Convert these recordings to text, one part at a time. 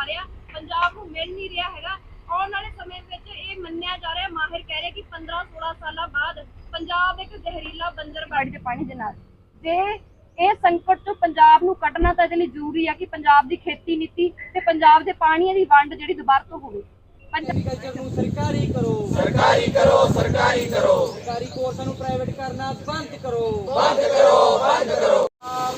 ਜਾ ਰਿਹਾ ਪੰਜਾਬ ਨੂੰ ਮਿਲ ਨਹੀਂ ਰਿਹਾ ਹੈਗਾ। ਆਉਣ ਵਾਲੇ ਸਮੇਂ ਵਿੱਚ ਇਹ ਮੰਨਿਆ ਜਾ ਰਿਹਾ ਮਾਹਿਰ ਕਹਿ ਰਹੇ ਕਿ 15 16 ਸਾਲਾਂ ਬਾਅਦ ਪੰਜਾਬ ਇੱਕ ਜ਼ਹਿਰੀਲਾ ਬੰਜਰ ਬਾੜੀ ਦੇ ਪਾਣੀ ਦੇ ਨਾਲ। ਜੇ ਇਹ ਸੰਕਟ ਤੋਂ ਪੰਜਾਬ ਨੂੰ ਕੱਢਣਾ ਤਾਂ ਇਹਦੇ ਲਈ ਜ਼ਰੂਰੀ ਆ ਕਿ ਪੰਜਾਬ ਦੀ ਖੇਤੀ ਨੀਤੀ ਤੇ ਪੰਜਾਬ ਦੇ ਪਾਣੀਆਂ ਦੀ ਵੰਡ ਜਿਹੜੀ ਦੁਬਾਰਾ ਤੋਂ ਹੋਵੇ। ਪੰਜਾਬ ਐਗਰੀਕਲਚਰ ਨੂੰ ਸਰਕਾਰੀ ਕਰੋ। ਸਰਕਾਰੀ ਕਰੋ ਸਰਕਾਰੀ ਕਰੋ। ਸਰਕਾਰੀ ਕੋਰਸਾਂ ਨੂੰ ਪ੍ਰਾਈਵੇਟ ਕਰਨਾ ਬੰਦ ਕਰੋ। ਬੰਦ ਕਰੋ ਬੰਦ ਕਰੋ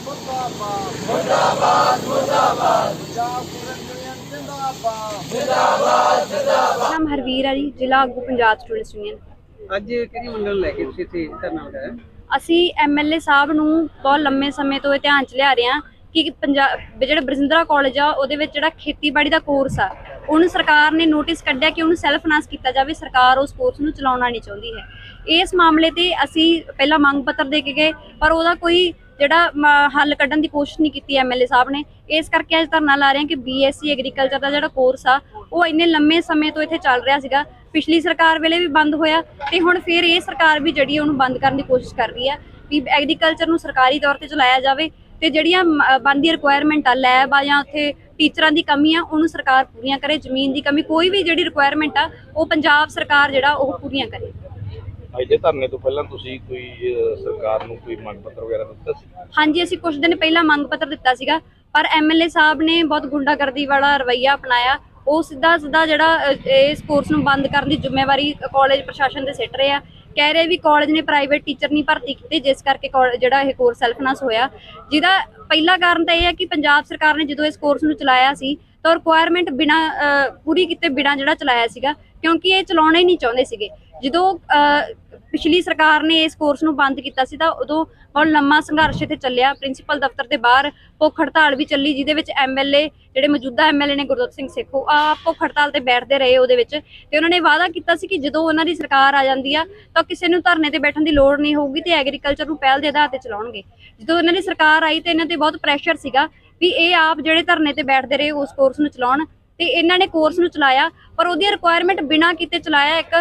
ਮੁਰਦਾਬਾਦ ਮੁਰਦਾਬਾਦ ਮੁਰਦਾਬਾਦ ਪੰਜਾਬ ਸਟੂਡੈਂਟ ਯੂਨੀਅਨ ਜਿੰਦਾਬਾਦ ਜਿੰਦਾਬਾਦ ਜਿੰਦਾਬਾਦ ਨਾਮ ਹਰਵੀਰ ਆ ਜੀ ਜ਼ਿਲ੍ਹਾ ਆਗੂ ਪੰਜਾਬ ਸਟੂਡੈਂਟਸ ਯੂਨੀਅਨ ਅੱਜ ਕਿਹੜੀ ਮੰਗਲ ਲੈ ਕੇ ਤੁਸੀਂ ਇੱਥੇ ਧਰਨਾ ਲਗਾਇਆ? ਅਸੀਂ ਐਮਐਲਏ ਸਾਹਿਬ ਨੂੰ ਬਹੁਤ ਲੰਮੇ ਸਮੇਂ ਤੋਂ ਇਹ ਧਿਆਨ ਚ ਲਿਆ ਰਹੇ ਹਾਂ ਕਿ ਪੰਜਾਬ ਜਿਹੜਾ ਬਰਜਿੰਦਰਾ ਕਾਲਜ ਆ ਉਹਦੇ ਵਿੱਚ ਜਿਹੜਾ ਖੇਤੀਬਾੜੀ ਦਾ ਕੋਰਸ ਆ ਉਹਨੂੰ ਸਰਕਾਰ ਨੇ ਨੋਟਿਸ ਕੱਢਿਆ ਕਿ ਉਹਨੂੰ ਸੈਲਫ ਫਾਈਨਾਂਸ ਕੀਤਾ ਜਾਵੇ ਸਰਕਾਰ ਉਸ ਕੋਰਸ ਨੂੰ ਚਲਾਉਣਾ ਨਹੀਂ ਚਾਹੁੰਦੀ ਹੈ। ਇਸ ਮਾਮਲੇ ਤੇ ਅਸੀਂ ਪਹਿਲਾਂ ਮੰਗ ਪੱਤਰ ਦੇ ਕੇ ਗਏ ਪਰ ਉਹਦਾ ਕੋਈ ਜਿਹੜਾ ਹੱਲ ਕੱਢਣ ਦੀ ਕੋਸ਼ਿਸ਼ ਨਹੀਂ ਕੀਤੀ ਐਮਐਲਏ ਸਾਹਿਬ ਨੇ। ਇਸ ਕਰਕੇ ਅੱਜ ਧਰਨਾ ਲਾ ਰਹੇ ਹਾਂ ਕਿ ਬੀਐਸਸੀ ਐਗਰੀਕਲਚਰ ਦਾ ਜਿਹੜਾ ਕੋਰਸ ਆ ਉਹ ਇੰਨੇ ਲੰਮੇ ਸਮੇਂ ਤੋਂ ਇੱਥੇ ਚੱਲ ਰਿਹਾ ਸੀਗਾ ਪਿਛਲੀ ਸਰਕਾਰ ਵੇਲੇ ਵੀ ਬੰਦ ਹੋਇਆ ਤੇ ਹੁਣ ਫਿਰ ਇਹ ਸਰਕਾਰ ਵੀ ਜਿਹੜੀ ਉਹਨੂੰ ਬੰਦ ਕਰਨ ਦੀ ਕੋਸ਼ਿਸ਼ ਕਰ ਰਹੀ ਆ ਵੀ ਐਗਰੀਕਲਚਰ ਨੂੰ ਸਰਕਾਰੀ ਤੌਰ ਤੇ ਚਲਾਇਆ ਜਾਵੇ ਤੇ ਜਿਹੜੀਆਂ ਬਣਦੀ ਰਿਕੁਆਇਰਮੈਂਟ ਆ ਲੈਬ ਆ ਜਾਂ ਉੱਥੇ ਟੀਚਰਾਂ ਦੀ ਕਮੀ ਆ ਉਹਨੂੰ ਸਰਕਾਰ ਪੂਰੀਆਂ ਕਰੇ ਜ਼ਮੀਨ ਦੀ ਕਮੀ ਕੋਈ ਵੀ ਜਿਹੜੀ ਰਿਕੁਆਇਰਮੈਂਟ ਆ ਉਹ ਪੰਜਾਬ ਸਰਕਾਰ ਜਿਹੜਾ ਉਹ ਪੂਰੀਆਂ ਕਰੇ। ਅੱਜ ਦੇ ਧਰਨੇ ਤੋਂ ਪਹਿਲਾਂ ਤੁਸੀਂ ਕੋਈ ਸਰਕਾਰ ਨੂੰ ਕੋਈ ਮੰਗ ਪੱਤਰ ਵਗੈਰਾ ਦਿੱਤਾ ਸੀ? ਹਾਂਜੀ ਅਸੀਂ ਕੁਝ ਦਿਨ ਪਹਿਲਾਂ ਮੰਗ ਪੱਤਰ ਦਿੱਤਾ ਸੀਗਾ ਪਰ ਐਮਐਲਏ ਸਾਹਿਬ ਨੇ ਬਹੁਤ ਗੁੰਡਾਗਰਦੀ ਵਾਲਾ ਰਵੱਈਆ ਅਪਣਾਇਆ ਉਹ ਸਿੱਧਾ ਸਿੱਧਾ ਜਿਹੜਾ ਇਸ ਕੋਰਸ ਨੂੰ ਬੰਦ ਕਰਨ ਦੀ ਜ਼ਿੰਮੇਵਾਰੀ ਕਾਲਜ ਪ੍ਰਸ਼ਾਸਨ ਦੇ ਸਿੱਟ ਰਹੇ ਆ। ਕਹਿ ਰਹੇ ਵੀ ਕਾਲਜ ਨੇ ਪ੍ਰਾਈਵੇਟ ਟੀਚਰ ਨਹੀਂ ਭਰਤੀ ਕੀਤੇ, ਜਿਸ ਕਰਕੇ ਕਾਲ- ਜਿਹੜਾ ਇਹ ਕੋਰਸ ਸੈਲਫ ਹੋਇਆ। ਜਿਹਦਾ ਪਹਿਲਾ ਕਾਰਨ ਤਾਂ ਇਹ ਹੈ ਕਿ ਪੰਜਾਬ ਸਰਕਾਰ ਨੇ ਜਦੋਂ ਇਸ ਕੋਰਸ ਨੂੰ ਚਲਾਇਆ ਸੀ, ਤਾਂ ਰਿਕੁਆਇਰਮੈਂਟ ਬਿਨਾ ਪੂਰੀ ਕੀਤੇ ਬਿਨਾ ਜਿਹੜਾ ਚਲਾਇਆ ਸੀਗਾ, ਕਿਉਂਕਿ ਇਹ ਚਲਾਉਣਾ ਹੀ ਨਹੀਂ ਚਾਹੁੰਦੇ ਸੀਗੇ। ਜਦੋਂ ਅ, ਪਿਛਲੀ ਸਰਕਾਰ ਨੇ ਇਸ ਕੋਰਸ ਨੂੰ ਬੰਦ ਕੀਤਾ ਸੀ ਤਾਂ ਉਦੋਂ ਬਹੁਤ ਲੰਮਾ ਸੰਘਰਸ਼ ਇੱਥੇ ਚੱਲਿਆ। ਪ੍ਰਿੰਸੀਪਲ ਦਫ਼ਤਰ ਦੇ ਬਾਹਰ ਭੁੱਖ ਹੜਤਾਲ ਵੀ ਚੱਲੀ ਜਿਹਦੇ ਵਿੱਚ ਐਮਐਲਏ ਜਿਹੜੇ ਮੌਜੂਦਾ ਐਮਐਲਏ ਨੇ ਗੁਰਦੁੱਤ ਸਿੰਘ ਸੇਖੋ ਆ ਭੁੱਖ ਹੜਤਾਲ ਤੇ ਬੈਠਦੇ ਰਹੇ ਉਹਦੇ ਵਿੱਚ। ਤੇ ਉਹਨਾਂ ਨੇ ਵਾਅਦਾ ਕੀਤਾ ਸੀ ਕਿ ਜਦੋਂ ਉਹਨਾਂ ਦੀ ਸਰਕਾਰ ਆ ਜਾਂਦੀ ਆ ਤਾਂ ਕਿਸੇ ਨੂੰ ਧਰਨੇ ਤੇ ਬੈਠਣ ਦੀ ਲੋੜ ਨਹੀਂ ਹੋਊਗੀ ਤੇ ਐਗਰੀਕਲਚਰ ਨੂੰ ਪਹਿਲ ਦੇ ਆਧਾਰ ਤੇ ਚਲਾਉਣਗੇ। ਜਦੋਂ ਉਹਨਾਂ ਦੀ ਸਰਕਾਰ ਆਈ ਤੇ ਇਹਨਾਂ ਤੇ ਬਹੁਤ ਪ੍ਰੈਸ਼ਰ ਸੀਗਾ ਵੀ ਇਹ ਆਪ ਜਿਹੜੇ ਧਰਨੇ ਤੇ ਬੈਠਦੇ ਰਹੇ ਉਸ ਕੋਰਸ ਨੂੰ ਚਲਾਉਣ ਤੇ ਇਹਨਾਂ ਨੇ ਕੋਰਸ ਨੂੰ ਚਲਾਇਆ, ਪਰ ਉਹਦੀ ਰਿਕੁਆਇਰਮੈਂਟ ਬਿਨਾ ਕੀਤੇ ਚਲਾਇਆ ਇੱਕ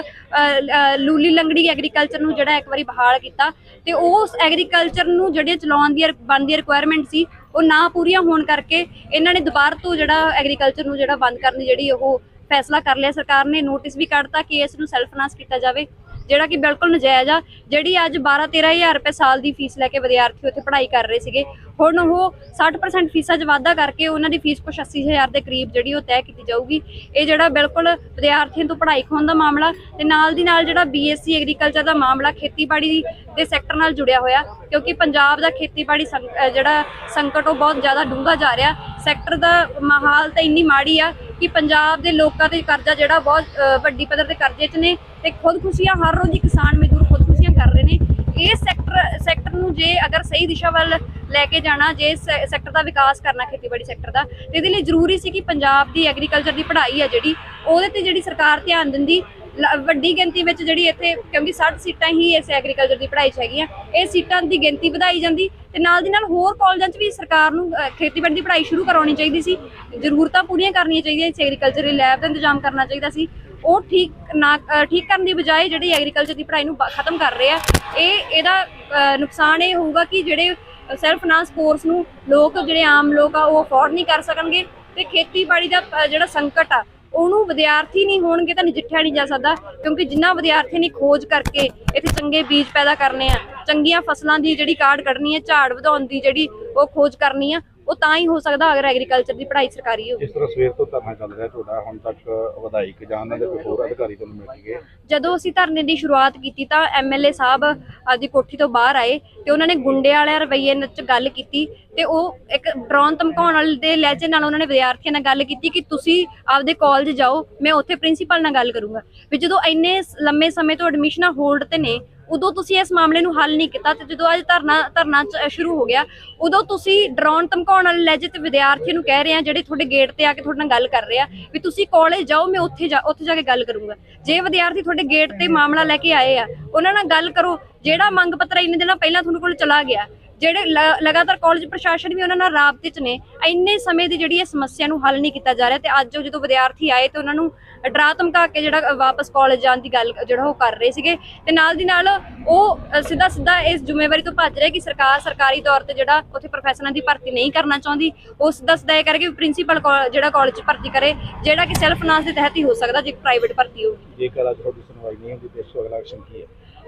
ਲੂਲੀ ਲੰਗੜੀ ਐਗਰੀਕਲਚਰ ਨੂੰ ਜਿਹੜਾ ਇੱਕ ਵਾਰੀ ਬਹਾਲ ਕੀਤਾ। ਤੇ ਉਸ ਐਗਰੀਕਲਚਰ ਨੂੰ ਜਿਹੜੇ ਚਲਾਉਣ ਦੀ ਬਣਦੀ ਰਿਕੁਆਇਰਮੈਂਟ ਸੀ, ਉਹ ਨਾ ਪੂਰੀਆਂ ਹੋਣ ਕਰਕੇ ਇਹਨਾਂ ਨੇ ਦੁਬਾਰਾ ਤੋਂ ਜਿਹੜਾ ਐਗਰੀਕਲਚਰ ਨੂੰ ਜਿਹੜਾ ਬੰਦ ਕਰਨ ਦੀ ਜਿਹੜੀ ਉਹ ਫੈਸਲਾ ਕਰ ਲਿਆ। ਸਰਕਾਰ ਨੇ ਨੋਟਿਸ ਵੀ ਕੱਢਤਾ ਕਿ ਇਸ ਨੂੰ ਸੈਲਫ ਫਾਈਨਾਂਸ ਕੀਤਾ ਜਾਵੇ। ਜਿਹੜਾ ਕਿ ਬਿਲਕੁਲ ਨਜਾਇਜ਼ ਆ, ਜਿਹੜੀ ਅੱਜ 12 13000 ਰੁਪਏ ਸਾਲ ਦੀ ਫੀਸ ਲੈ ਕੇ ਵਿਦਿਆਰਥੀ ਉੱਥੇ ਪੜ੍ਹਾਈ ਕਰ ਰਹੇ ਸੀਗੇ। ਹੁਣ ਉਹ 60% ਫੀਸਾਂ 'ਚ ਵਾਧਾ ਕਰਕੇ ਉਹਨਾਂ ਦੀ ਫੀਸ ਕੁਛ 80000 ਦੇ ਕਰੀਬ ਜਿਹੜੀ ਉਹ ਤੈਅ ਕੀਤੀ ਜਾਊਗੀ। ਇਹ ਜਿਹੜਾ ਬਿਲਕੁਲ ਵਿਦਿਆਰਥੀਆਂ ਤੋਂ ਪੜ੍ਹਾਈ ਖੋਣ ਦਾ ਮਾਮਲਾ ਤੇ ਨਾਲ ਦੀ ਨਾਲ ਜਿਹੜਾ ਬੀਐਸਸੀ ਐਗਰੀਕਲਚਰ ਦਾ ਮਾਮਲਾ ਖੇਤੀਬਾੜੀ ਦੇ ਸੈਕਟਰ ਨਾਲ ਜੁੜਿਆ ਹੋਇਆ, ਕਿਉਂਕਿ ਪੰਜਾਬ ਦਾ ਖੇਤੀਬਾੜੀ ਸੰਕ- ਜਿਹੜਾ ਸੰਕਟ ਉਹ ਬਹੁਤ ਜ਼ਿਆਦਾ ਡੂੰਘਾ ਜਾ ਰਿਹਾ। ਸੈਕਟਰ ਦਾ ਮਾਹੌਲ ਤਾਂ ਇੰਨੀ ਮਾੜੀ ਆ ਕਿ ਪੰਜਾਬ ਦੇ ਲੋਕਾਂ ਤੇ ਕਰਜ਼ਾ ਜਿਹੜਾ ਬਹੁਤ ਵੱਡੀ ਪੱਧਰ ਤੇ ਕਰਜ਼ੇ 'ਚ ਨੇ ਤੇ ਖੁਦਕੁਸ਼ੀਆਂ ਹਰ ਰੋਜ਼ ਹੀ ਕਿਸਾਨ ਮਜ਼ਦੂਰ ਖੁਦਕੁਸ਼ੀਆਂ ਕਰ ਰਹੇ ਨੇ। ਇਹ ਸੈਕਟਰ ਸੈਕਟਰ ਨੂੰ ਜੇ ਅਗਰ ਸਹੀ ਦਿਸ਼ਾ ਵੱਲ ਲੈ ਕੇ ਜਾਣਾ, ਜੇ ਇਸ ਸੈ- ਸੈਕਟਰ ਦਾ ਵਿਕਾਸ ਕਰਨਾ ਖੇਤੀਬਾੜੀ ਸੈਕਟਰ ਦਾ, ਤੇ ਇਹਦੇ ਲਈ ਜ਼ਰੂਰੀ ਸੀ ਕਿ ਪੰਜਾਬ ਦੀ ਐਗਰੀਕਲਚਰ ਦੀ ਪੜ੍ਹਾਈ ਹੈ ਜਿਹੜੀ, ਉਹਦੇ ਤੇ ਜਿਹੜੀ ਸਰਕਾਰ ਧਿਆਨ ਦਿੰਦੀ, ਲ- ਵੱਡੀ ਗਿਣਤੀ ਵਿੱਚ ਜਿਹੜੀ ਇੱਥੇ, ਕਿਉਂਕਿ 60 ਸੀਟਾਂ ਹੀ ਇਸ ਐਗਰੀਕਲਚਰ ਦੀ ਪੜ੍ਹਾਈ 'ਚ ਹੈਗੀਆਂ, ਇਹ ਸੀਟਾਂ ਦੀ ਗਿਣਤੀ ਵਧਾਈ ਜਾਂਦੀ ਤੇ ਨਾਲ ਦੀ ਨਾਲ ਹੋਰ ਕਾਲਜਾਂ 'ਚ ਵੀ ਸਰਕਾਰ ਨੂੰ ਖੇਤੀਬਾੜੀ ਦੀ ਪੜ੍ਹਾਈ ਸ਼ੁਰੂ ਕਰਾਉਣੀ ਚਾਹੀਦੀ ਸੀ। ਜ਼ਰੂਰਤਾਂ ਪੂਰੀਆਂ ਕਰਨੀਆਂ ਚਾਹੀਦੀਆਂ ਸੀ ਐਗਰੀਕਲਚਰ ਦੀ ਲੈਬ ਦਾ ਇੰਤਜ਼ਾਮ ਕਰਨਾ ਚਾਹੀਦਾ ਸੀ। ਉਹ ਠੀਕ ਨਾ ਠੀਕ ਕਰਨ ਦੀ ਬਜਾਏ ਜਿਹੜੀ ਐਗਰੀਕਲਚਰ ਦੀ ਪੜ੍ਹਾਈ ਨੂੰ ਖਤਮ ਕਰ ਰਹੇ ਆ, ਇਹ, ਇਹਦਾ ਨੁਕਸਾਨ ਇਹ ਹੋਊਗਾ ਕਿ ਜਿਹੜੇ ਸੈਲਫ ਫਾਈਨਾਂਸ ਕੋਰਸ ਨੂੰ ਲੋਕ, ਜਿਹੜੇ ਆਮ ਲੋਕ ਆ, ਉਹ ਅਫੋਰਡ ਨਹੀਂ ਕਰ ਸਕਣਗੇ। ਤੇ ਖੇਤੀਬਾੜੀ ਦਾ ਜਿਹੜਾ ਸੰਕਟ ਆ ਉਹਨੂੰ ਵਿਦਿਆਰਥੀ ਨਹੀਂ ਹੋਣਗੇ ਤਾਂ ਨਜਿੱਠਿਆ ਨਹੀਂ ਜਾ ਸਕਦਾ, ਕਿਉਂਕਿ ਜਿੰਨਾ ਵਿਦਿਆਰਥੀ ਨੇ ਖੋਜ ਕਰਕੇ ਇੱਥੇ ਚੰਗੇ ਬੀਜ ਪੈਦਾ ਕਰਨੇ ਆ, ਚੰਗੀਆਂ ਫਸਲਾਂ ਦੀ ਜਿਹੜੀ ਕਾਢ ਕੱਢਣੀ ਹੈ, ਝਾੜ ਵਧਾਉਣ ਦੀ ਜਿਹੜੀ ਉਹ ਖੋਜ ਕਰਨੀ ਆ ਉਹ ਤਾਂ ਹੀ ਹੋ ਸਕਦਾ ਅਗਰ ਐਗਰੀਕਲਚਰ ਦੀ ਪੜ੍ਹਾਈ ਸਰਕਾਰੀ ਹੋਵੇ। ਇਸ ਤਰ੍ਹਾਂ ਸਵੇਰ ਤੋਂ ਧਰਨਾ ਚੱਲ ਰਿਹਾ ਤੁਹਾਡਾ ਹੁਣ ਤੱਕ ਵਧਾਈਕ ਜਾਂ ਉਹਨਾਂ ਦੇ ਕੋਈ ਹੋਰ ਅਧਿਕਾਰੀ ਤੁਹਾਨੂੰ ਮਿਲ ਗਏ? ਜਦੋਂ ਅਸੀਂ ਧਰਨੇ ਦੀ ਸ਼ੁਰੂਆਤ ਕੀਤੀ ਤਾਂ ਐਮਐਲਏ ਸਾਹਿਬ ਆਪਦੀ ਕੋਠੀ ਤੋਂ ਬਾਹਰ ਆਏ ਤੇ ਉਹਨਾਂ ਨੇ ਗੁੰਡੇ ਵਾਲੇ ਰਵਈਏ ਨਾਲ ਗੱਲ ਕੀਤੀ ਤੇ ਉਹ ਇੱਕ ਡਰਾਉਣ ਧਮਕਾਉਣ ਵਾਲੇ ਦੇ ਲਹਿਜੇ ਨਾਲ ਉਹਨਾਂ ਨੇ ਵਿਦਿਆਰਥੀਆਂ ਨਾਲ ਗੱਲ ਕੀਤੀ ਕਿ ਤੁਸੀਂ ਆਪਦੇ ਕਾਲਜ ਜਾਓ ਮੈਂ ਉੱਥੇ ਪ੍ਰਿੰਸੀਪਲ ਨਾਲ ਗੱਲ ਕਰੂੰਗਾ। ਵੀ ਜਦੋਂ ਇੰਨੇ ਲੰਮੇ ਸਮੇਂ ਤੋਂ ਐਡਮਿਸ਼ਨਾਂ ਹੋਲਡ ਤੇ ਨੇ ਉਦੋਂ ਤੁਸੀਂ ਇਸ ਮਾਮਲੇ ਨੂੰ ਹੱਲ ਨਹੀਂ ਕੀਤਾ ਤੇ ਜਦੋਂ ਅੱਜ ਧਰਨਾ ਧਰਨਾ ਸ਼ੁਰੂ ਹੋ ਗਿਆ, ਉਦੋਂ ਤੁਸੀਂ ਡਰਾਉਣ, ਧਮਕਾਉਣ ਵਾਲੇ ਲਹਿਜੇ ਤੇ ਵਿਦਿਆਰਥੀ ਨੂੰ ਕਹਿ ਰਹੇ ਆ ਜਿਹੜੇ ਤੁਹਾਡੇ ਗੇਟ ਤੇ ਆ ਕੇ ਤੁਹਾਡੇ ਨਾਲ ਗੱਲ ਕਰ ਰਹੇ ਆ, ਵੀ ਤੁਸੀਂ ਕਾਲਜ ਜਾਓ, ਮੈਂ ਉੱਥੇ ਜਾ ਉੱਥੇ ਜਾ ਕੇ ਗੱਲ ਕਰੂੰਗਾ। ਜੇ ਵਿਦਿਆਰਥੀ ਤੁਹਾਡੇ ਗੇਟ ਤੇ ਮਾਮਲਾ ਲੈ ਕੇ ਆਏ ਆ, ਉਹਨਾਂ ਨਾਲ ਗੱਲ ਕਰੋ, ਜਿਹੜਾ ਮੰਗ ਪੱਤਰ ਇੰਨੇ ਦਿਨਾਂ ਪਹਿਲਾਂ ਤੁਹਾਨੂੰ ਕੋਲ ਚਲਾ ਗਿਆ ਜਿਹੜੇ ਲਗਾਤਾਰ ਕਾਲਜ ਪ੍ਰਸ਼ਾਸਨ ਵੀ ਉਹਨਾਂ ਨਾਲ ਰਾਬਤੇ 'ਚ ਨੇ, ਇੰਨੇ ਸਮੇਂ ਦੀ ਜਿਹੜੀ ਇਹ ਸਮੱਸਿਆ ਨੂੰ ਹੱਲ ਨਹੀਂ ਕੀਤਾ ਜਾ ਰਿਹਾ ਤੇ ਅੱਜ ਜਦੋਂ ਵਿਦਿਆਰਥੀ ਆਏ ਤੇ ਉਹਨਾਂ ਨੂੰ ਡਰਾ ਧਮਕਾ ਕੇ ਜਿਹੜਾ ਵਾਪਸ ਕਾਲਜ ਜਾਣ ਦੀ ਗੱਲ, ਜਿਹੜਾ ਉਹ ਕਰ ਰਹੇ ਸੀਗੇ ਤੇ ਨਾਲ ਦੀ ਨਾਲ ਉਹ ਸਿੱਧਾ ਸਿੱਧਾ ਇਸ ਜ਼ਿੰਮੇਵਾਰੀ ਤੋਂ ਭੱਜ ਰਿਹਾ ਕਿ ਸਰਕਾਰ, ਸਰਕਾਰੀ ਤੌਰ ਤੇ ਜਿਹੜਾ ਉੱਥੇ ਪ੍ਰੋਫੈਸਰਾਂ ਦੀ ਭਰਤੀ ਨਹੀਂ ਕਰਨਾ ਚਾਹੁੰਦੀ, ਉਹ ਸਿੱਧਾ ਸਿੱਧਾ ਇਹ ਕਰਕੇ ਪ੍ਰਿੰਸੀਪਲ ਜਿਹੜਾ ਕਾਲਜ 'ਚ ਭਰਤੀ ਕਰੇ, ਜਿਹੜਾ ਕਿ ਸੈਲਫ ਫਾਈਨਾਂਸ ਦੇ ਤਹਿਤ ਹੀ ਹੋ ਸਕਦਾ, ਜੇ ਪ੍ਰਾਈਵੇਟ ਭਰਤੀ ਹੋਊਗੀ। ਜੇਕਰ ਅੱਜ ਤੁਹਾਡੀ ਸੁਣਵਾਈ ਨਹੀਂ ਹੁੰਦੀ ਤੇ ਇਸ ਤੋਂ ਅਗਲਾ ਐਕਸ਼ਨ ਕੀ ਹੈ?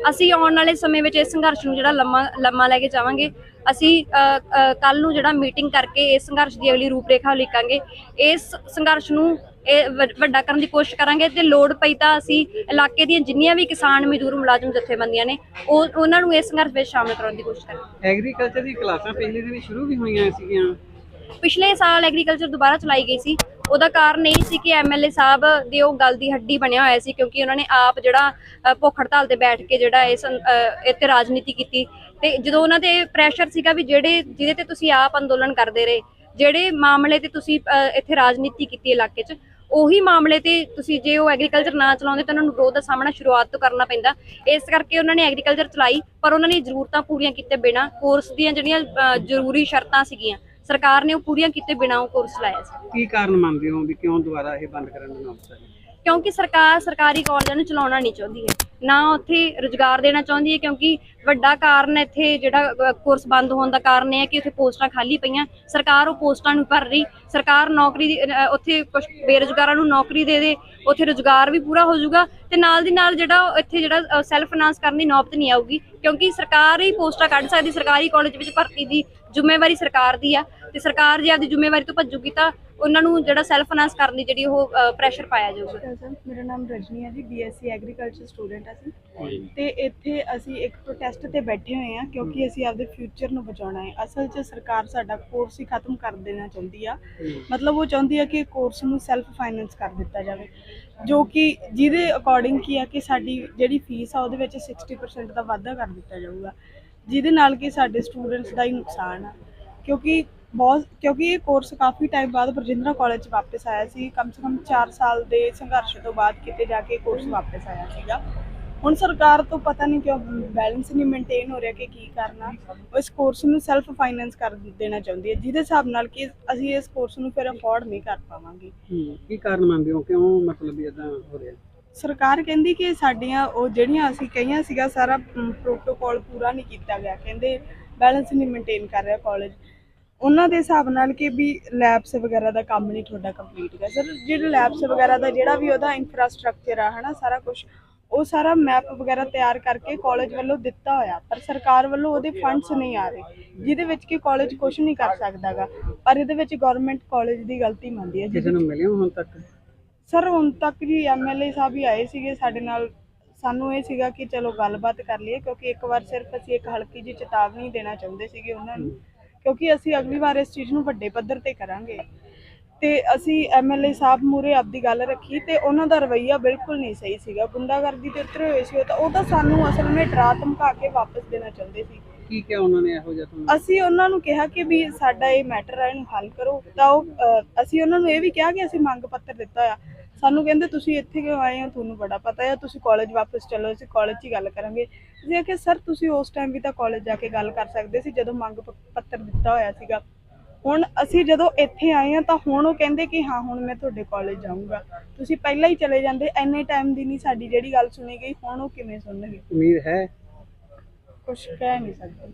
ਅਸੀਂ ਆਉਣ ਵਾਲੇ ਸਮੇਂ ਵਿੱਚ ਇਸ ਸੰਘਰਸ਼ ਨੂੰ ਜਿਹੜਾ ਲੰਮਾ ਲੰਮਾ ਲੈ ਕੇ ਜਾਵਾਂਗੇ ਅਸੀਂ ਕੱਲ ਨੂੰ ਜਿਹੜਾ ਮੀਟਿੰਗ ਕਰਕੇ ਇਸ ਸੰਘਰਸ਼ ਦੀ ਅਗਲੀ ਰੂਪਰੇਖਾ ਲਿਖਾਂਗੇ ਇਸ ਸੰਘਰਸ਼ ਨੂੰ ਇਹ ਵੱਡਾ ਕਰਨ ਦੀ ਕੋਸ਼ਿਸ਼ ਕਰਾਂਗੇ ਤੇ ਲੋੜ ਪਈ ਤਾਂ ਅਸੀਂ ਇਲਾਕੇ ਦੀਆਂ ਜਿੰਨੀਆਂ ਵੀ ਕਿਸਾਨ ਮਜ਼ਦੂਰ ਮੁਲਾਜ਼ਮ ਜਥੇਬੰਦੀਆਂ ਨੇ ਉਹ ਉਹਨਾਂ ਨੂੰ ਇਸ ਸੰਘਰਸ਼ ਵਿੱਚ ਸ਼ਾਮਲ ਕਰਾਉਣ ਦੀ ਕੋਸ਼ਿਸ਼ ਕਰਾਂਗੇ। ਐਗਰੀਕਲਚਰ ਦੀ ਕਲਾਸਾਂ ਪਿਛਲੇ ਦਿਨ ਸ਼ੁਰੂ ਵੀ ਹੋਈਆਂ ਸੀਗੀਆਂ। ਪਿਛਲੇ ਸਾਲ ਐਗਰੀਕਲਚਰ ਦੁਬਾਰਾ ਚਲਾਈ ਗਈ ਸੀ। ਉਹਦਾ ਕਾਰਨ ਇਹ ਸੀ ਕਿ ਐਮਐਲਏ ਸਾਹਿਬ ਦੇ ਉਹ ਗੱਲ ਦੀ ਹੱਡੀ ਬਣਿਆ ਹੋਇਆ ਸੀ ਕਿਉਂਕਿ ਉਹਨਾਂ ਨੇ ਆਪ ਜਿਹੜਾ ਭੁੱਖ ਹੜਤਾਲ ਤੇ ਬੈਠ ਕੇ ਜਿਹੜਾ ਇਸ ਇੱਥੇ ਰਾਜਨੀਤੀ ਕੀਤੀ। ਤੇ ਜਦੋਂ ਉਹਨਾਂ ਤੇ ਪ੍ਰੈਸ਼ਰ ਸੀਗਾ ਵੀ ਜਿਹੜੇ, ਜਿਹਦੇ ਤੇ ਤੁਸੀਂ ਆਪ ਅੰਦੋਲਨ ਕਰਦੇ ਰਹੇ, ਜਿਹੜੇ ਮਾਮਲੇ ਤੇ ਤੁਸੀਂ ਇੱਥੇ ਰਾਜਨੀਤੀ ਕੀਤੀ ਇਲਾਕੇ 'ਚ, ਉਹੀ ਮਾਮਲੇ ਤੇ ਤੁਸੀਂ ਜੇ ਉਹ ਐਗਰੀਕਲਚਰ ਨਾ ਚਲਾਉਂਦੇ ਤਾਂ ਉਹਨਾਂ ਨੂੰ ਵਿਰੋਧ ਦਾ ਸਾਹਮਣਾ ਸ਼ੁਰੂਆਤ ਤੋਂ ਕਰਨਾ ਪੈਂਦਾ। ਇਸ ਕਰਕੇ ਉਹਨਾਂ ਨੇ ਐਗਰੀਕਲਚਰ ਚਲਾਈ, ਪਰ ਉਹਨਾਂ ਨੇ ਜ਼ਰੂਰਤਾਂ ਪੂਰੀਆਂ ਕੀਤੇ ਬਿਨਾ ਕੋਰਸ ਦੀਆਂ ਜਿਹੜੀਆਂ ਜ਼ਰੂਰੀ ਸ਼ਰਤਾਂ ਸੀਗੀਆਂ ਸਰਕਾਰ ਨੇ ਉਹ ਪੂਰੀਆਂ ਕੀਤੇ ਬਿਨਾ ਉਹ ਕੋਰਸ ਲਾਇਆ ਸੀ। ਕੀ ਕਾਰਨ ਮੰਨਦੇ ਹੋ ਵੀ ਕਿਉਂ ਦੁਬਾਰਾ ਇਹ ਬੰਦ ਕਰਨ ਦੀ ਆਈ ਕਿਉਂਕਿ ਸਰਕਾਰ ਸਰਕਾਰੀ ਕਾਲਜਾਂ ਨੂੰ ਚਲਾਉਣਾ ਨਹੀਂ ਚਾਹੁੰਦੀ ਹੈ। ਨਾ ਉੱਥੇ ਰੁਜ਼ਗਾਰ ਦੇਣਾ ਚਾਹੁੰਦੀ ਹੈ ਕਿਉਂਕਿ ਵੱਡਾ ਕਾਰਨ ਇੱਥੇ ਜਿਹੜਾ ਕੋਰਸ ਬੰਦ ਹੋਣ ਦਾ ਕਾਰਨ ਇਹ ਹੈ ਕਿ ਉੱਥੇ ਪੋਸਟਾਂ ਖਾਲੀ ਪਈਆਂ। ਸਰਕਾਰ ਉਹ ਪੋਸਟਾਂ ਨੂੰ ਭਰ ਰਹੀ। ਸਰਕਾਰ ਨੌਕਰੀ ਦੀ, ਉੱਥੇ ਕੁਝ ਬੇਰੁਜ਼ਗਾਰਾਂ ਨੂੰ ਨੌਕਰੀ ਦੇ ਦੇ। ਉੱਥੇ ਰੁਜ਼ਗਾਰ ਵੀ ਪੂਰਾ ਹੋ ਜਾਊਗਾ ਤੇ ਨਾਲ ਦੀ ਨਾਲ ਜਿਹੜਾ ਇੱਥੇ ਜਿਹੜਾ ਸੈਲਫ ਫਾਈਨਾਂਸ ਕਰਨ ਦੀ ਨੌਬਤ ਨਹੀਂ ਆਊਗੀ। ਕਿਉਂਕਿ ਸਰਕਾਰ ਹੀ ਪੋਸਟਾਂ ਕੱਢ ਸਕਦੀ ਸਰਕਾਰੀ ਕਾਲਜ ਵਿੱਚ ਭਰਤੀ ਦੀ ਜ਼ਿੰਮੇਵਾਰੀ ਸਰਕਾਰ ਦੀ ਆ ਤੇ ਸਰਕਾਰ ਜੇ ਆਪਦੀ ਜ਼ਿੰਮੇਵਾਰੀ ਤੋਂ ਭੱਜੂਗੀ ਤਾਂ ਉਹਨਾਂ ਨੂੰ ਜਿਹੜਾ ਸੈਲਫ ਫਾਈਨਾਂਸ ਕਰਨ ਦੀ ਜਿਹੜੀ ਉਹ ਪ੍ਰੈਸ਼ਰ ਪਾਇਆ ਜਾਊਗਾ। ਸਰ ਮੇਰਾ ਨਾਮ ਰਜਨੀ ਹੈ ਜੀ ਬੀਐਸਸੀ ਐਗਰੀਕਲਚਰ ਸਟੂਡੈਂਟ ਅਸੀਂ ਤੇ ਇੱਥੇ ਅਸੀਂ ਇੱਕ ਪ੍ਰੋਟੈਸਟ ਤੇ ਬੈਠੇ ਹੋਏ ਹਾਂ ਕਿਉਂਕਿ ਅਸੀਂ ਆਪਦੇ ਫਿਊਚਰ ਨੂੰ ਬਚਾਉਣਾ ਹੈ। ਅਸਲ 'ਚ ਸਰਕਾਰ ਸਾਡਾ ਕੋਰਸ ਹੀ ਖਤਮ ਕਰ ਦੇਣਾ ਚਾਹੁੰਦੀ ਆ। ਮਤਲਬ ਉਹ ਚਾਹੁੰਦੀ ਆ ਕਿ ਕੋਰਸ ਨੂੰ ਸੈਲਫ ਫਾਈਨੈਂਸ ਕਰ ਦਿੱਤਾ ਜਾਵੇ। ਜੋ ਕਿ ਜਿਹਦੇ ਅਕੋਰਡਿੰਗ ਕੀ ਆ ਕਿ ਸਾਡੀ ਜਿਹੜੀ ਫੀਸ ਆ ਉਹਦੇ ਵਿੱਚ 60% ਦਾ ਵਾਧਾ ਕਰ ਦਿੱਤਾ ਜਾਊਗਾ। ਜਿਹਦੇ ਨਾਲ ਕਿ ਸਾਡੇ ਸਟੂਡੈਂਟਸ ਦਾ ਹੀ ਨੁਕਸਾਨ ਆ। ਕਿਉਂਕਿ ਬਹੁਤ, ਕਿਉਂਕਿ ਇਹ ਕੋਰਸ ਕਾਫੀ ਟਾਈਮ ਬਾਅਦ ਬਰਜਿੰਦਰਾ ਕਾਲਜ ਵਾਪਸ ਆਇਆ ਸੀ। ਕਮ ਸੇ ਕਮ 4 ਸਾਲ ਦੇ ਸੰਘਰਸ਼ ਤੋਂ ਬਾਅਦ ਕਿਤੇ ਜਾ ਕੇ ਕੋਰਸ ਵਾਪਸ ਆਇਆ ਸੀਗਾ। ਹੁਣ ਸਰਕਾਰ ਤੋਂ ਪਤਾ ਨਹੀਂ ਕਿਉਂ ਬੈਲੈਂਸ ਨਹੀਂ ਮੇਨਟੇਨ ਹੋ ਰਿਹਾ ਕਿ ਕੀ ਕਰਨਾ। ਉਹ ਇਸ ਕੋਰਸ ਨੂੰ ਸੈਲਫ ਫਾਈਨੈਂਸ ਕਰ ਦੇਣਾ ਚਾਹੁੰਦੀ ਹੈ। ਜਿਹਦੇ ਹਿਸਾਬ ਨਾਲ ਕਿ ਅਸੀਂ ਇਸ ਕੋਰਸ ਨੂੰ ਫਿਰ ਅਫੋਰਡ ਨਹੀਂ ਕਰ ਪਾਵਾਂਗੇ। ਕੀ ਕਾਰਨ ਮੰਨਦੇ ਹੋ? ਕਿਉਂ ਮਤਲਬ ਇਦਾਂ ਹੋ ਰਿਹਾ? ਸਰਕਾਰ ਕਹਿੰਦੀ ਕਿ ਸਾਡੀਆਂ ਉਹ ਜਿਹੜੀਆਂ ਅਸੀਂ ਕਹੀਆਂ ਸੀਗਾ ਸਾਰਾ ਪ੍ਰੋਟੋਕਾਲ ਪੂਰਾ ਨਹੀਂ ਕੀਤਾ ਗਿਆ। ਕਹਿੰਦੇ ਬੈਲੈਂਸ ਨਹੀਂ ਮੇਨਟੇਨ ਕਰ ਰਿਹਾ ਕਾਲਜ ਉਹਨਾਂ ਦੇ ਹਿਸਾਬ ਨਾਲ ਕਿ ਵੀ ਲੈਬਸ ਵਗੈਰਾ ਦਾ ਕੰਮ ਨਹੀਂ ਤੁਹਾਡਾ ਕੰਪਲੀਟ ਹੈ ਸਰ ਜਿਹੜੇ ਲੈਬਸ ਵਗੈਰਾ ਦਾ ਜਿਹੜਾ ਵੀ ਉਹਦਾ ਇਨਫਰਾਸਟ੍ਰਕਚਰ ਆ ਹਨਾ ਸਾਰਾ ਕੁਝ ਉਹ ਸਾਰਾ ਮੈਪ ਵਗੈਰਾ ਤਿਆਰ ਕਰਕੇ ਕਾਲਜ ਵੱਲੋਂ ਦਿੱਤਾ ਹੋਇਆ। ਪਰ ਸਰਕਾਰ ਵੱਲੋਂ ਉਹਦੇ ਫੰਡਸ ਨਹੀਂ ਆ ਰਹੇ ਜਿਹਦੇ ਵਿੱਚ ਕਿ ਕਾਲਜ ਕੁਝ ਨਹੀਂ ਕਰ ਸਕਦਾਗਾ ਪਰ ਇਹਦੇ ਵਿੱਚ ਗਵਰਨਮੈਂਟ ਕਾਲਜ ਦੀ ਗਲਤੀ ਮੰਨਦੀ ਹੈ ਕਿਸੇ ਨੂੰ ਮਿਲੇ ਹੋ ਹੁਣ ਤੱਕ? ਸਰ ਹੁਣ ਤੱਕ ਜੀ ਐਮਐਲਏ ਸਾਹਿਬ ਹੀ ਆਏ ਸੀਗੇ ਸਾਡੇ ਨਾਲ। ਸਾਨੂੰ ਇਹ ਸੀਗਾ ਕਿ ਚਲੋ ਗੱਲਬਾਤ ਕਰ ਲਈਏ ਕਿਉਂਕਿ ਇੱਕ ਵਾਰ ਸਿਰਫ ਅਸੀਂ ਇੱਕ ਹਲਕੀ ਜਿਹੀ ਚੇਤਾਵਨੀ ਦੇਣਾ ਚਾਹੁੰਦੇ ਸੀਗੇ ਉਹਨਾਂ ਨੂੰ। ਕਿਉਂਕਿ ਅਸੀਂ ਅਗਲੀ ਵਾਰ ਇਸ ਚੀਜ਼ ਨੂੰ ਵੱਡੇ ਪੱਧਰ ਤੇ ਕਰਾਂਗੇ। ਤੇ ਅਸੀਂ ਐਮਐਲਏ ਸਾਹਿਬ ਮੂਰੇ ਆਪਦੀ ਗੱਲ ਰੱਖੀ ਤੇ ਉਹਨਾਂ ਦਾ ਰਵੱਈਆ ਬਿਲਕੁਲ ਨਹੀਂ ਸਹੀ ਸੀਗਾ। ਗੁੰਡਾਗਰਦੀ ਤੇ ਉਤਰੇ ਹੋਏ ਸੀ ਉਹ ਤਾਂ ਉਹ ਤਾਂ ਸਾਨੂੰ ਅਸਲ ਵਿੱਚ ਡਰਾ ਧਮਕਾ ਕੇ ਵਾਪਸ ਦੇਣਾ ਚਾਹੁੰਦੇ ਸੀ। ਕੀ ਕਿਹਾ ਉਹਨਾਂ ਨੇ ਇਹੋ ਜਿਹਾ ਤੁਹਾਨੂੰ? ਅਸੀਂ ਉਹਨਾਂ ਨੂੰ ਕਿਹਾ ਕਿ ਵੀ ਸਾਡਾ ਇਹ ਮੈਟਰ ਹੈ ਇਹਨੂੰ ਹੱਲ ਕਰੋ। ਤਾਂ ਉਹ ਅਸੀਂ ਉਹਨਾਂ ਨੂੰ ਇਹ ਵੀ ਕਿਹਾ ਕਿ ਅਸੀਂ ਮੰਗ ਪੱਤਰ ਦਿੱਤਾ ਆ। ਸਾਨੂੰ ਕਹਿੰਦੇ ਤੁਸੀਂ ਇੱਥੇ ਕਿਉਂ ਆਏ ਹੋ? ਤੁਹਾਨੂੰ ਬੜਾ ਪਤਾ ਹੈ ਤੁਸੀਂ ਕਾਲਜ ਵਾਪਸ ਚਲੋ ਅਸੀਂ ਕਾਲਜ 'ਚ ਹੀ ਗੱਲ ਕਰਾਂਗੇ। ਅਸੀਂ ਆਖਿਆ ਸਰ ਤੁਸੀਂ ਉਸ ਟਾਈਮ ਵੀ ਤਾਂ ਕਾਲਜ ਜਾ ਕੇ ਗੱਲ ਕਰ ਸਕਦੇ ਸੀ ਜਦੋਂ ਮੰਗ ਪ- ਪੱਤਰ ਦਿੱਤਾ ਹੋਇਆ ਸੀਗਾ। ਹੁਣ ਅਸੀਂ ਜਦੋਂ ਇੱਥੇ ਆਏ ਆ ਤਾਂ ਹੁਣ ਉਹ ਕਹਿੰਦੇ ਕਿ ਹਾਂ ਹੁਣ ਮੈਂ ਤੁਹਾਡੇ ਕਾਲਜ ਜਾਊਂਗਾ। ਤੁਸੀਂ ਪਹਿਲਾਂ ਹੀ ਚਲੇ ਜਾਂਦੇ ਐਨੇ ਟਾਈਮ ਦੀ ਨਹੀਂ ਸਾਡੀ ਜਿਹੜੀ ਗੱਲ ਸੁਣੀ ਗਈ ਹੁਣ ਉਹ ਕਿਵੇਂ ਸੁਣਨਗੇ? ਉਮੀਦ ਹੈ। ਕੁਝ ਕਹਿ ਨਹੀਂ ਸਕਦੇ।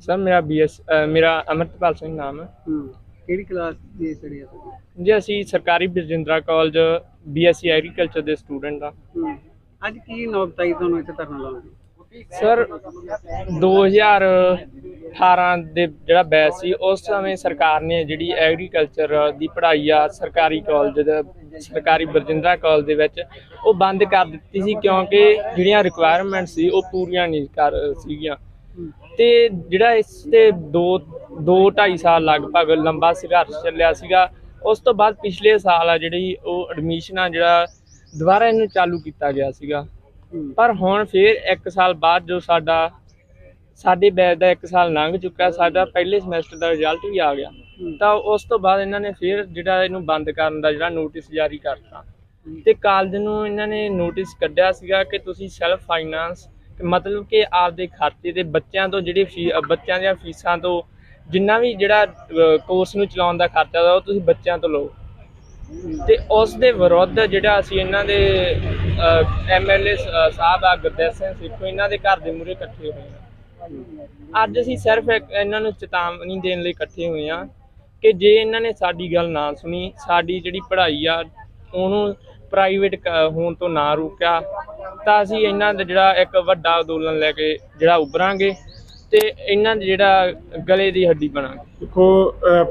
ਸਰ ਮੇਰਾ ਬੀਐਸ ਮੇਰਾ ਅਮਰਤਪਾਲ ਸਿੰਘ ਨਾਮ ਹੈ। ਹੂੰ। ਕਿਹੜੀ ਕਲਾਸ ਦੀ ਸਟੱਡੀ ਆ ਤੁਹਾਡੀ? ਜੀ ਅਸੀਂ ਸਰਕਾਰੀ ਬਰਜਿੰਦਰਾ ਕਾਲਜ ਬੀਐਸਸੀ ਐਗਰੀਕਲਚਰ ਦੇ ਸਟੂਡੈਂਟ ਆ ਹੂੰ। ਅੱਜ ਕੀ ਨੌਬਤ ਆਈ ਤੁਹਾਨੂੰ ਇੱਥੇ ਧਰਨਾ ਲਾਉਣ ਦੀ ਸਰ 2018 ਦੇ ਜਿਹੜਾ ਬੈਚ ਸੀ ਉਸ ਸਮੇਂ ਸਰਕਾਰ ਨੇ ਜਿਹੜੀ ਐਗਰੀਕਲਚਰ ਦੀ ਪੜ੍ਹਾਈ ਆ ਸਰਕਾਰੀ ਕਾਲਜ ਦੇ ਸਰਕਾਰੀ ਬਰਜਿੰਦਰਾ ਕਾਲਜ ਦੇ ਵਿੱਚ ਉਹ ਬੰਦ ਕਰ ਦਿੱਤੀ ਸੀ ਕਿਉਂਕਿ ਜਿਹੜੀਆਂ ਰਿਕੁਆਇਰਮੈਂਟ ਸੀ ਉਹ ਪੂਰੀਆਂ ਨਹੀਂ ਕਰ ਸੀਗੀਆਂ। ਤੇ ਜਿਹੜਾ ਇਸ ਤੇ 2 2 2.5 ਸਾਲ ਲਗਭਗ ਲੰਬਾ ਸੰਘਰਸ਼ ਚੱਲਿਆ ਸੀਗਾ ਉਸ ਤੋਂ ਬਾਅਦ ਪਿਛਲੇ ਸਾਲ ਆ ਜਿਹੜੀ ਉਹ ਐਡਮਿਸ਼ਨ ਆ ਜਿਹੜਾ ਦੁਬਾਰਾ ਇਹਨੂੰ ਚਾਲੂ ਕੀਤਾ ਗਿਆ ਸੀਗਾ। ਪਰ ਹੁਣ ਫਿਰ 1 ਸਾਲ ਬਾਅਦ ਜੋ ਸਾਡਾ ਸਾਡੇ ਬੈਚ ਦਾ 1 ਸਾਲ ਲੰਘ ਚੁੱਕਾ ਸਾਡਾ ਪਹਿਲੇ ਸਮੈਸਟਰ ਦਾ ਰਿਜ਼ਲਟ ਵੀ ਆ ਗਿਆ। ਤਾਂ ਉਸ ਤੋਂ ਬਾਅਦ ਇਹਨਾਂ ਨੇ ਫਿਰ ਜਿਹੜਾ ਇਹਨੂੰ ਬੰਦ ਕਰਨ ਦਾ ਜਿਹੜਾ ਨੋਟਿਸ ਜਾਰੀ ਕਰਤਾ। ਤੇ ਕਾਲਜ ਨੂੰ ਇਹਨਾਂ ਨੇ ਨੋਟਿਸ ਕੱਢਿਆ ਸੀਗਾ ਕਿ ਤੁਸੀਂ ਸੈਲਫ ਫਾਈਨਾਂਸ ਮਤਲਬ ਕਿ ਆਪਦੇ ਖਰਚੇ ਤੇ ਬੱਚਿਆਂ ਤੋਂ ਜਿਹੜੀ ਫੀ ਅ, ਬੱਚਿਆਂ ਦੀਆਂ ਫੀਸਾਂ ਤੋਂ ਜਿੰਨਾ ਵੀ ਜਿਹੜਾ ਕੋਰਸ ਨੂੰ ਚਲਾਉਣ ਦਾ ਖਰਚਾ ਦਾ ਉਹ ਤੁਸੀਂ ਬੱਚਿਆਂ ਤੋਂ ਲਓ। ਤੇ ਉਸ ਦੇ ਵਿਰੁੱਧ ਜਿਹੜਾ ਅਸੀਂ ਇਹਨਾਂ ਦੇ ਐਮਐਲਏ ਸਾਹਿਬ ਆ ਗੁਰਦੇਵ ਸਿੰਘ ਸਿੱਖੋ ਇਹਨਾਂ ਦੇ ਘਰ ਦੇ ਮੂਹਰੇ ਇਕੱਠੇ ਹੋਏ ਹਾਂ। ਅੱਜ ਅਸੀਂ ਸਿਰਫ ਇੱਕ ਇਹਨਾਂ ਨੂੰ ਚੇਤਾਵਨੀ ਦੇਣ ਲਈ ਇਕੱਠੇ ਹੋਏ ਹਾਂ ਕਿ ਜੇ ਇਹਨਾਂ ਨੇ ਸਾਡੀ ਗੱਲ ਨਾ ਸੁਣੀ ਸਾਡੀ ਜਿਹੜੀ ਪੜ੍ਹਾਈ ਆ ਉਹਨੂੰ ਪ੍ਰਾਈਵੇਟ ਹੋਣ ਤੋਂ ਨਾ ਰੋਕਿਆ, ਤਾਂ ਅਸੀਂ ਇਹਨਾਂ ਦਾ ਜਿਹੜਾ ਇੱਕ ਵੱਡਾ ਅੰਦੋਲਨ ਲੈ ਕੇ ਜਿਹੜਾ ਉਭਰਾਂਗੇ ਤੇ ਇਹਨਾਂ ਦੇ ਜਿਹੜਾ ਗਲੇ ਦੀ ਹੱਡੀ ਬਣਾਂਗੇ। ਦੇਖੋ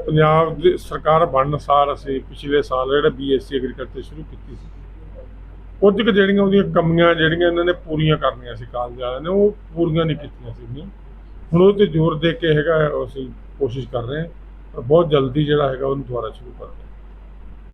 ਪੰਜਾਬ ਦੀ ਸਰਕਾਰ ਬਣਨ ਸਾਰ ਅਸੀਂ ਪਿਛਲੇ ਸਾਲ ਜਿਹੜਾ ਬੀਐਸਸੀ ਐਗਰੀਕਲਚਰ ਸ਼ੁਰੂ ਕੀਤੀ ਸੀ ਕੁਝ ਕੁ ਜਿਹੜੀਆਂ ਉਹਦੀਆਂ ਕਮੀਆਂ ਜਿਹੜੀਆਂ ਇਹਨਾਂ ਨੇ ਪੂਰੀਆਂ ਕਰਨੀਆਂ ਸੀ, ਕਾਲਜ ਵਾਲਿਆਂ ਨੇ, ਉਹ ਪੂਰੀਆਂ ਨਹੀਂ ਕੀਤੀਆਂ ਸੀ ਹੁਣ ਉਹ ਤੇ ਜ਼ੋਰ ਦੇ ਕੇ ਹੈਗਾ, ਅਸੀਂ ਕੋਸ਼ਿਸ਼ ਕਰ ਰਹੇ ਹਾਂ, ਪਰ ਬਹੁਤ ਜਲਦੀ ਜਿਹੜਾ ਹੈਗਾ ਉਹਨੂੰ ਦੁਬਾਰਾ ਸ਼ੁਰੂ ਕਰ ਰਹੇ